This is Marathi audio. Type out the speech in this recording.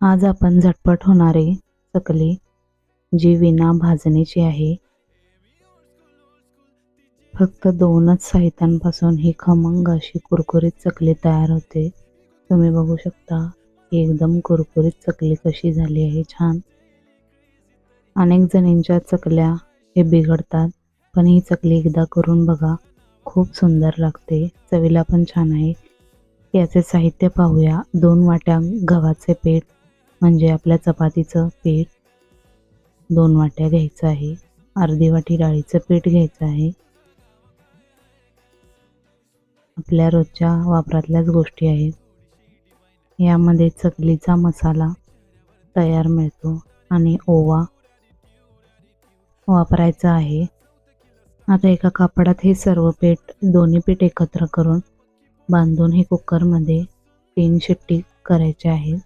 आज आपण झटपट होणारे चकली जी विना भाजणीची आहे. फक्त दोनच साहित्यांपासून ही खमंग अशी कुरकुरीत चकली तयार होते. तुम्ही बघू शकता ही एकदम कुरकुरीत चकली कशी झाली आहे छान. अनेक जणींच्या चकल्या हे बिघडतात पण ही चकली एकदा करून बघा खूप सुंदर लागते. चवीला पण छान आहे. याचे साहित्य पाहूया. दोन वाट्या गव्हाचे पीठ म्हणजे आपल्या चपातीचं पीठ दोन वाट्या घ्यायचं आहे अर्धी वाटी डाळीचं पीठ घ्यायचं आहे. आपल्या रोजच्या वापरातल्याच गोष्टी आहेत. यामध्ये चकलीचा मसाला तयार मिळतो आणि ओवा वापरायचा आहे. आता एका कापडात हे सर्व पीठ दोन्ही पीठ एकत्र करून बांधून हे कुकरमध्ये तीन शिट्टी करायचे आहेत.